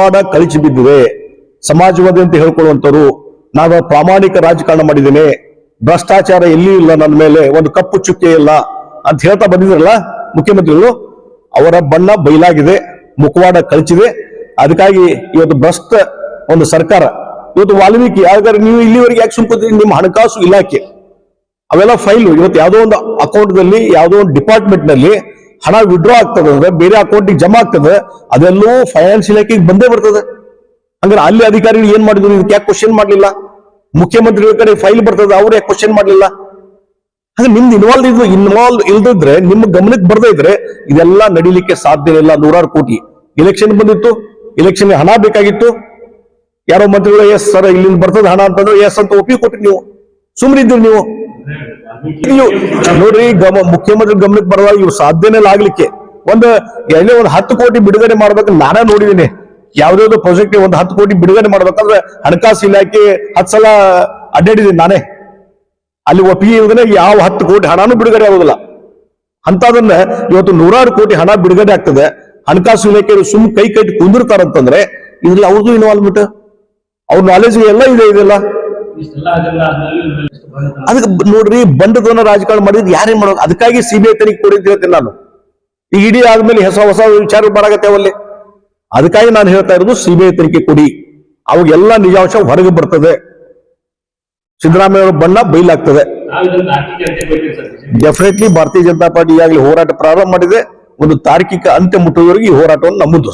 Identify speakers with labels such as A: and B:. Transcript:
A: ಮುಖವಾಡ ಕಳಚಿ ಬಿದ್ದಿದೆ. ಸಮಾಜವಾದಿ ಅಂತ ಹೇಳ್ಕೊಳ್ಳುವಂತವ್ರು ನಾನು ಪ್ರಾಮಾಣಿಕ ರಾಜಕಾರಣ ಮಾಡಿದ್ದೇನೆ. ಭ್ರಷ್ಟಾಚಾರ ಎಲ್ಲಿ ಇಲ್ಲ ನನ್ನ ಮೇಲೆ, ಒಂದು ಕಪ್ಪು ಚುಕ್ಕೆ ಇಲ್ಲ ಅಂತ ಹೇಳ್ತಾ ಬಂದಿದ್ರಲ್ಲ ಮುಖ್ಯಮಂತ್ರಿಗಳು, ಅವರ ಬಣ್ಣ ಬಯಲಾಗಿದೆ, ಮುಖವಾಡ ಕಳಚಿದೆ. ಅದಕ್ಕಾಗಿ ಇವತ್ತು ಭ್ರಷ್ಟ ಒಂದು ಸರ್ಕಾರ, ಇವತ್ತು ವಾಲ್ಮೀಕಿ, ಹಾಗಾದ್ರೆ ನೀವು ಇಲ್ಲಿವರೆಗೆ ಯಾಕೆ ಸುಮ್ಕೋತೀರಿ ನಿಮ್ಮ ಹಣಕಾಸು ಇಲಾಖೆ. ಅವೆಲ್ಲ ಫೈಲು ಇವತ್ತು ಯಾವುದೋ ಒಂದು ಅಕೌಂಟ್ನಲ್ಲಿ ಯಾವುದೋ ಒಂದು ಡಿಪಾರ್ಟ್ಮೆಂಟ್ನಲ್ಲಿ ಹಣ ವಿಡ್ರಾ ಆಗ್ತದೆ ಅಂದ್ರೆ ಬೇರೆ ಅಕೌಂಟಿಗೆ ಜಮಾ ಆಗ್ತದೆ ಅದೆಲ್ಲವೂ ಫೈನಾನ್ಸ್ ಇಲಾಖೆಗೆ ಬಂದೇ ಬರ್ತದೆ. ಹಂಗಾರೆ ಅಲ್ಲಿ ಅಧಿಕಾರಿಗಳು ಏನ್ ಮಾಡಿದ್ರು? ಇದಕ್ಕೆ ಯಾಕೆ ಕ್ವಶನ್ ಮಾಡಲಿಲ್ಲ? ಮುಖ್ಯಮಂತ್ರಿಗಳ ಕಡೆ ಫೈಲ್ ಬರ್ತದೆ, ಅವ್ರು ಯಾಕೆ ಕ್ವಶನ್ ಮಾಡಲಿಲ್ಲ? ಹಾಗೆ ನಿಮ್ದು ಇನ್ವಾಲ್ವ್ ಇದ್ರು ಇನ್ವಾಲ್ವ್ ಇಲ್ದಿದ್ರೆ ನಿಮ್ಮ ಗಮನಕ್ಕೆ ಬರ್ದೇ ಇದ್ರೆ ಇದೆಲ್ಲ ನಡೀಲಿಕ್ಕೆ ಸಾಧ್ಯ ಇಲ್ಲ ನೂರಾರು ಕೋಟಿ. ಎಲೆಕ್ಷನ್ ಬಂದಿತ್ತು ಎಲೆಕ್ಷನ್ ಹಣ ಬೇಕಾಗಿತ್ತು. ಯಾರೋ ಮಂತ್ರಿಗಳು, ಎಸ್ ಸರ್, ಇಲ್ಲಿಂದ ಬರ್ತದೆ ಹಣ ಅಂತಂದ್ರೆ, ಎಸ್ ಅಂತ ಒಪ್ಪಿಗೆ ಕೊಟ್ರಿ ನೀವು. ಸುಮ್ಮನೆ ಇದ್ದೀರಿ ನೀವು. ನೋಡ್ರಿ, ಗಮ ಮುಖ್ಯಮಂತ್ರಿ ಗಮನಕ್ಕೆ ಬರಲ್ಲ ಇವು ಸಾಧ್ಯನೇ ಆಗ್ಲಿಕ್ಕೆ. ಒಂದು ಎಲ್ಲೇ ಒಂದು ಹತ್ತು ಕೋಟಿ ಬಿಡುಗಡೆ ಮಾಡ್ಬೇಕು ನಾನೇ ನೋಡಿದೀನಿ. ಯಾವ್ದಾವ್ದು ಪ್ರಾಜೆಕ್ಟ್ ಒಂದು ಹತ್ತು ಕೋಟಿ ಬಿಡುಗಡೆ ಮಾಡ್ಬೇಕಂದ್ರೆ ಹಣಕಾಸು ಇಲಾಖೆ ಹತ್ ಸಲ ಅಡ್ಡಾಡಿದೀನಿ ನಾನೇ. ಅಲ್ಲಿ ಒಪ್ಪಿಗೆ ಇಲ್ದೇ ಯಾವ ಹತ್ತು ಕೋಟಿ ಹಣನೂ ಬಿಡುಗಡೆ ಆಗೋದಿಲ್ಲ. ಅಂತದನ್ನ ಇವತ್ತು ನೂರಾರು ಕೋಟಿ ಹಣ ಬಿಡುಗಡೆ ಆಗ್ತದೆ. ಹಣಕಾಸು ಇಲಾಖೆ ಸುಮ್ ಕೈ ಕಟ್ಟಿ ಕುಂದಿರ್ತಾರಂತಂದ್ರೆ ಇದ್ರಲ್ಲಿ ಅವ್ರದ್ದು ಇನ್ವಾಲ್ವ್ಮೆಂಟ್ ಅವ್ರ ನಾಲೆಜ್ ಎಲ್ಲ ಇದೆ, ಇದೆಲ್ಲ. ಅದಕ್ಕೆ ನೋಡ್ರಿ, ಬಂಡದವನ್ನ ರಾಜಕಾರಣ ಮಾಡಿದ್ ಯಾರೇನ್ ಮಾಡೋದು? ಅದಕ್ಕಾಗಿ ಸಿಬಿಐ ತನಿಖೆ ಕೊಡಿ ಅಂತ ಹೇಳ್ತೀನಿ ನಾನು. ಈ ಇಡೀ ಆದ್ಮೇಲೆ ಹೊಸ ಹೊಸ ವಿಚಾರ ಬರಾಗತ್ತೆ ಅವಲ್ಲಿ ಅದಕ್ಕಾಗಿ ನಾನು ಹೇಳ್ತಾ ಇರೋದು ಸಿಬಿಐ ತನಿಖೆ ಕೊಡಿ. ಅವಾಗೆಲ್ಲ ನಿಜಾಂಶ ಹೊರಗೆ ಬರ್ತದೆ. ಸಿದ್ದರಾಮಯ್ಯ ಅವರ ಬಣ್ಣ
B: ಬೈಲಾಗ್ತದೆ.
A: ಡೆಫಿನೆಟ್ಲಿ ಭಾರತೀಯ ಜನತಾ ಪಾರ್ಟಿ ಈಗಾಗಲೇ ಹೋರಾಟ ಪ್ರಾರಂಭ ಮಾಡಿದೆ. ಒಂದು ತಾರ್ಕಿಕ ಅಂತ್ಯ ಮುಟ್ಟುವವರೆಗೆ ಈ ಹೋರಾಟವನ್ನು ನಮ್ಮದು